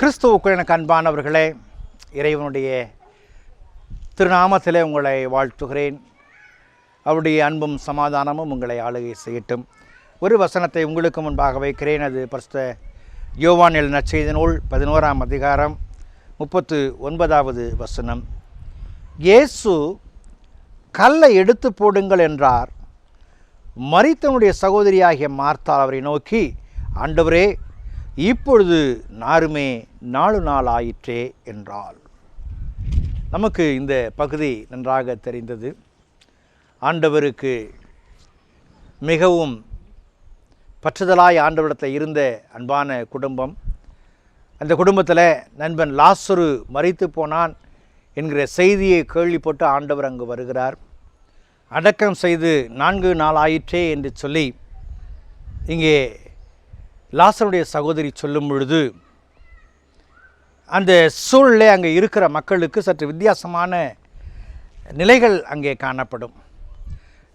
கிறிஸ்துவுக்குள் எனக்கு அன்பானவர்களே இறைவனுடைய திருநாமத்திலே உங்களை வாழ்த்துகிறேன். அவருடைய அன்பும் சமாதானமும் உங்களை ஆளுகை செய்யட்டும். ஒரு வசனத்தை உங்களுக்கு முன்பாக வைக்கிறேன். அது பரிசுத்த யோவானில் நற்செய்தி நூல் பதினோராம் அதிகாரம் முப்பத்து ஒன்பதாவது வசனம். இயேசு கல்லை எடுத்து போடுங்கள் என்றார். மரித்தவனுடைய சகோதரியாகிய மார்த்தால் அவரை நோக்கி ஆண்டவரே இப்பொழுது நாருமே நாலு நாள் ஆயிற்றே என்றாள். நமக்கு இந்த பகுதி நன்றாக தெரிந்தது. ஆண்டவருக்கு மிகவும் பற்றுதலாய் ஆண்டவரிடத்தில் இருந்த அன்பான குடும்பம். அந்த குடும்பத்தில் நண்பன் லாசுரு மறித்து போனான் என்கிற செய்தியை கேள்விப்பட்டு ஆண்டவர் அங்கு வருகிறார். அடக்கம் செய்து நான்கு நாள் ஆயிற்றே என்று சொல்லி இங்கே லாசருடைய சகோதரி சொல்லும் பொழுது அந்த சூழலே அங்கே இருக்கிற மக்களுக்கு சற்று வித்தியாசமான நிலைகள் அங்கே காணப்படும்.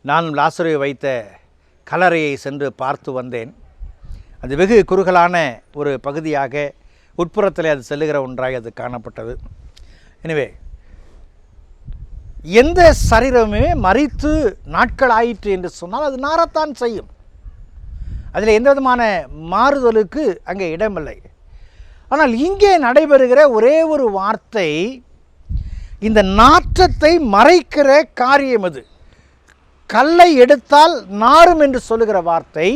நான் லாசரை வைத்த கலரையை சென்று பார்த்து வந்தேன். அது வெகு குறுகலான ஒரு பகுதியாக உட்புறத்தில் அது செல்லுகிற ஒன்றாக அது காணப்பட்டது. எனவே எந்த சரீரமுமே மறித்து நாட்கள் ஆயிற்று என்று சொன்னால் அது நாரத்தான் செய்யும். அதில் எந்த விதமான மாறுதலுக்கு அங்கே இடமில்லை. ஆனால் இங்கே நடைபெறுகிற ஒரே ஒரு வார்த்தை இந்த நாற்றத்தை மறைக்கிற காரியம் அது. கல்லை எடுத்தால் நாரும் என்று சொல்லுகிற வார்த்தை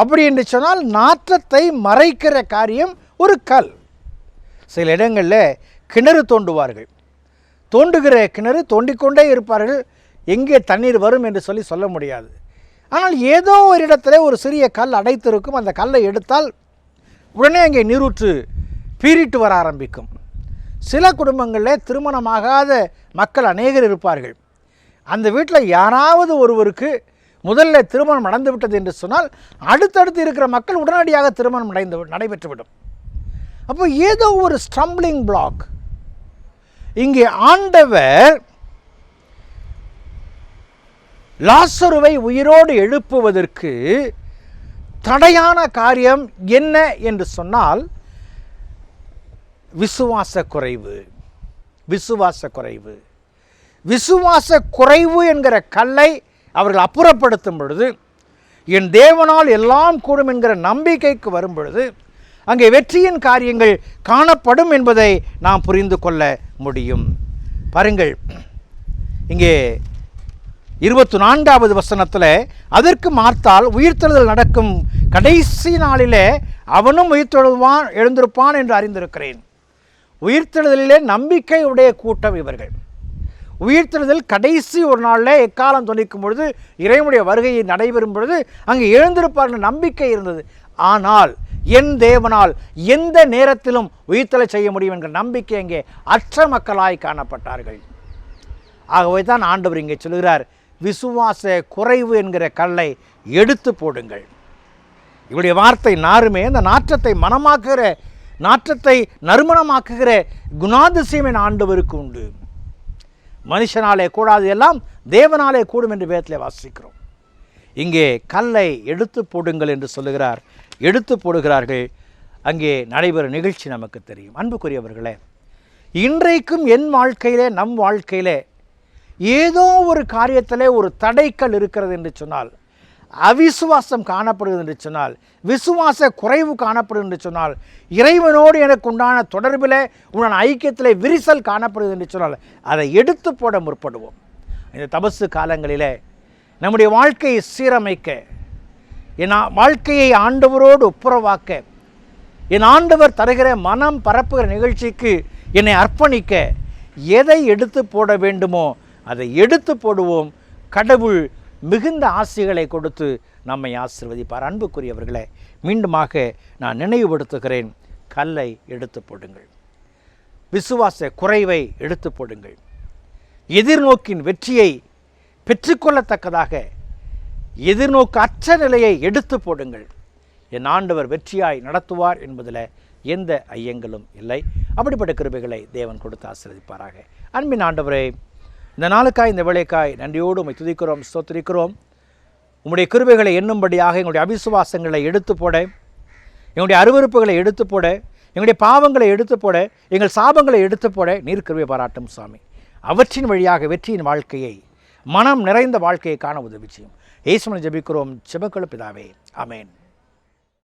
அப்படி என்று சொன்னால் நாற்றத்தை மறைக்கிற காரியம் ஒரு கல். சில இடங்களில் கிணறு தோண்டுவார்கள். தோண்டுகிற கிணறு தோண்டிக்கொண்டே இருப்பார்கள். எங்கே தண்ணீர் வரும் என்று சொல்லி சொல்ல முடியாது. ஆனால் ஏதோ ஒரு இடத்துல ஒரு சிறிய கல் அடைத்திருக்கும். அந்த கல்லை எடுத்தால் உடனே அங்கே நீரூற்று பீறிட்டு வர ஆரம்பிக்கும். சில குடும்பங்களில் திருமணமாகாத மக்கள் அநேகர் இருப்பார்கள். அந்த வீட்டில் யாராவது ஒருவருக்கு முதல்ல திருமணம் நடந்து விட்டது என்று சொன்னால் அடுத்தடுத்து இருக்கிற மக்கள் உடனடியாக திருமணம் நடைந்து நடைபெற்றுவிடும். அப்போ ஏதோ ஒரு ஸ்டம்பிளிங் பிளாக் இங்கே ஆண்டவர் லாசருவை உயிரோடு எழுப்புவதற்கு தடையான காரியம் என்ன என்று சொன்னால் விசுவாச குறைவு விசுவாச குறைவு. விசுவாச குறைவு என்கிற கல்லை அவர்கள் அப்புறப்படுத்தும் பொழுது என் தேவனால் எல்லாம் கூடும் என்கிற நம்பிக்கைக்கு வரும் பொழுது அங்கே வெற்றியின் காரியங்கள் காணப்படும் என்பதை நாம் புரிந்து கொள்ள முடியும். பாருங்கள் இங்கே இருபத்தி நான்காவது வசனத்தில் அதற்கு மார்த்தால் உயிர்த்தெழுதல் நடக்கும் கடைசி நாளிலே அவனும் உயிர்த்தெழுவான் எழுந்திருப்பான் என்று அறிந்திருக்கிறேன். உயிர்த்தெழுதலிலே நம்பிக்கை உடைய கூட்டம் இவர்கள். உயிர்த்தெழுதல் கடைசி ஒரு நாளில் எக்காலம் துணிக்கும் பொழுது இறைவனுடைய வருகையை நடைபெறும் பொழுது அங்கே எழுந்திருப்பார்கள் நம்பிக்கை இருந்தது. ஆனால் என் தேவனால் எந்த நேரத்திலும் உயிர்த்தலை செய்ய முடியும் என்கிற நம்பிக்கை அங்கே அற்ற மக்களாய் காணப்பட்டார்கள். ஆகவே தான் ஆண்டவர் இங்கே சொல்கிறார் விசுவாச குறைவு என்கிற கல்லை எடுத்து போடுங்கள். இவருடைய வார்த்தை நாருமே அந்த நாற்றத்தை மனமாக்குகிற நாற்றத்தை நறுமணமாக்குகிற குணாதிசயம் என் ஆண்டவருக்கு உண்டு. மனுஷனாலே கூடாது எல்லாம் தேவனாலே கூடும் என்று வேதத்தில் வாசிக்கிறோம். இங்கே கல்லை எடுத்து போடுங்கள் என்று சொல்லுகிறார். எடுத்து போடுகிறார்கள். அங்கே நடைபெறும் நிகழ்ச்சி நமக்கு தெரியும். அன்புக்குரியவர்களே இன்றைக்கும் என் வாழ்க்கையிலே நம் வாழ்க்கையிலே ஏதோ ஒரு காரியத்தில் ஒரு தடைக்கல் இருக்கிறது என்று சொன்னால் அவிசுவாசம் காணப்படுகிறது என்று சொன்னால் விசுவாச குறைவு காணப்படுகிறது என்று சொன்னால் இறைவனோடு எனக்கு உண்டான தொடர்பில் உண்டான ஐக்கியத்தில் விரிசல் காணப்படுகிறது என்று சொன்னால் அதை எடுத்து போட முற்படுவோம். இந்த தபசு காலங்களிலே நம்முடைய வாழ்க்கையை சீரமைக்க என் வாழ்க்கையை ஆண்டவரோடு ஒப்புரவாக்க என் ஆண்டவர் தருகிற மனம் பரப்புகிற நிகழ்ச்சிக்கு என்னை அர்ப்பணிக்க எதை எடுத்து போட வேண்டுமோ அதை எடுத்து போடுவோம். கடவுள் மிகுந்த ஆசைகளை கொடுத்து நம்மை ஆசிர்வதிப்பார். அன்புக்குரியவர்களை மீண்டுமாக நான் நினைவுபடுத்துகிறேன். கல்லை எடுத்து போடுங்கள். விசுவாச குறைவை எடுத்து போடுங்கள். எதிர்நோக்கின் வெற்றியை பெற்றுக்கொள்ளத்தக்கதாக எதிர்நோக்கு அற்ற நிலையை எடுத்து போடுங்கள். என் ஆண்டவர் வெற்றியாய் நடத்துவார் என்பதில் எந்த ஐயங்களும் இல்லை. அப்படிப்பட்ட கிருபைகளை தேவன் கொடுத்து ஆசீர்வதிப்பாராக. அன்பின் ஆண்டவரே இந்த நாளுக்காய் இந்த வேலைக்காய் நன்றியோடு உமை துதிக்கிறோம் ஸ்தோத்திரிக்கிறோம். உங்களுடைய கிருபைகளை எண்ணும்படியாக எங்களுடைய அவிசுவாசங்களை எடுத்து போட எங்களுடைய அருவருப்புகளை எடுத்து போட எங்களுடைய பாவங்களை எடுத்து போட எங்கள் சாபங்களை எடுத்து போட நீர் கிருபை பாராட்டும் சுவாமி அவற்றின் வழியாக வெற்றியின் வாழ்க்கையை மனம் நிறைந்த வாழ்க்கையை காண உதவி செய்யும். ஏசுமனை ஜெபிக்கிறோம். செபக்கழு பிதாவே. அமேன்